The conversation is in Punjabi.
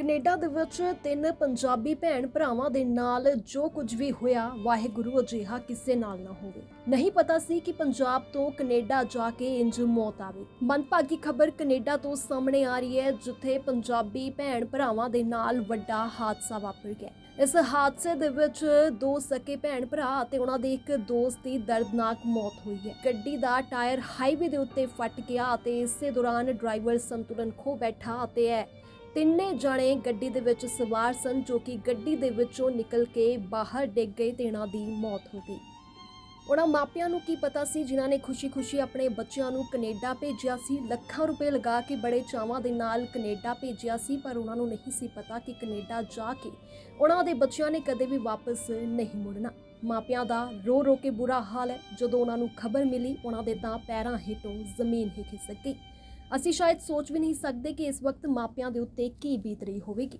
ਕੈਨੇਡਾ ਦੇ ਵਿੱਚ ਤਿੰਨ ਪੰਜਾਬੀ ਭੈਣ ਭਰਾਵਾਂ ਦੇ ਨਾਲ ਜੋ ਕੁਝ ਵੀ ਹੋਇਆ, ਵਾਹਿਗੁਰੂ ਅਜਿਹਾ ਕਿਸੇ ਨਾਲ ਨਾ ਹੋਵੇ। ਨਹੀਂ ਪਤਾ ਸੀ ਕਿ ਪੰਜਾਬ ਤੋਂ ਕੈਨੇਡਾ ਜਾ ਕੇ ਇੰਜ ਮੌਤ ਆਵੇ। ਮਨਭਾਗੀ ਖਬਰ ਕੈਨੇਡਾ ਤੋਂ ਸਾਹਮਣੇ ਆ ਰਹੀ ਹੈ, ਜਿੱਥੇ ਪੰਜਾਬੀ ਭੈਣ ਭਰਾਵਾਂ ਦੇ ਨਾਲ ਵੱਡਾ ਹਾਦਸਾ ਵਾਪਰ ਗਿਆ। ਇਸ ਹਾਦਸੇ ਦੇ ਵਿੱਚ ਦੋ ਸਕੇ ਭੈਣ ਭਰਾ ਅਤੇ ਉਹਨਾਂ ਦੇ ਇੱਕ ਦੋਸਤ ਦੀ ਦਰਦਨਾਕ ਮੌਤ ਹੋਈ ਹੈ। ਗੱਡੀ ਦਾ ਟਾਇਰ ਹਾਈਵੇ ਦੇ ਉੱਤੇ ਫਟ ਗਿਆ ਅਤੇ ਇਸੇ ਦੌਰਾਨ ਡਰਾਈਵਰ ਸੰਤੁਲਨ ਖੋ ਬੈਠਾ ਅਤੇ ਇਹ ਤਿੰਨੇ ਜਣੇ ਗੱਡੀ ਦੇ ਵਿੱਚ ਸਵਾਰ ਸਨ, ਜੋ ਕਿ ਗੱਡੀ ਦੇ ਵਿੱਚੋਂ ਨਿਕਲ ਕੇ ਬਾਹਰ ਡਿੱਗ ਗਏ ਤੇ ਇਹਨਾਂ ਦੀ ਮੌਤ ਹੋ ਗਈ। ਉਹਨਾਂ ਮਾਪਿਆਂ ਨੂੰ ਕੀ ਪਤਾ ਸੀ? ਜਿਨ੍ਹਾਂ ਨੇ ਖੁਸ਼ੀ-ਖੁਸ਼ੀ ਆਪਣੇ ਬੱਚਿਆਂ ਨੂੰ ਕੈਨੇਡਾ ਭੇਜਿਆ ਸੀ। ਲੱਖਾਂ ਰੁਪਏ ਲਗਾ ਕੇ ਬੜੇ ਚਾਵਾਂ ਦੇ ਨਾਲ ਕੈਨੇਡਾ ਭੇਜਿਆ ਸੀ, ਪਰ ਉਹਨਾਂ ਨੂੰ ਨਹੀਂ ਸੀ ਪਤਾ ਕਿ ਕੈਨੇਡਾ ਜਾ ਕੇ ਉਹਨਾਂ ਦੇ ਬੱਚਿਆਂ ਨੇ ਕਦੇ ਵੀ ਵਾਪਸ ਨਹੀਂ ਮੁੜਨਾ। ਮਾਪਿਆਂ ਦਾ ਰੋ ਰੋ ਕੇ ਬੁਰਾ ਹਾਲ ਹੈ। ਜਦੋਂ ਉਹਨਾਂ ਨੂੰ ਖਬਰ ਮਿਲੀ, ਉਹਨਾਂ ਦੇ ਤਾਂ ਪੈਰਾਂ ਹੇਠੋਂ ਜ਼ਮੀਨ ਹੀ ਖਿਸਕ ਗਈ। ਅਸੀਂ ਸ਼ਾਇਦ ਸੋਚ ਵੀ ਨਹੀਂ ਸਕਦੇ ਕਿ ਇਸ ਵਕਤ ਮਾਪਿਆਂ ਦੇ ਉੱਤੇ ਕੀ ਬੀਤ ਰਹੀ ਹੋਵੇਗੀ।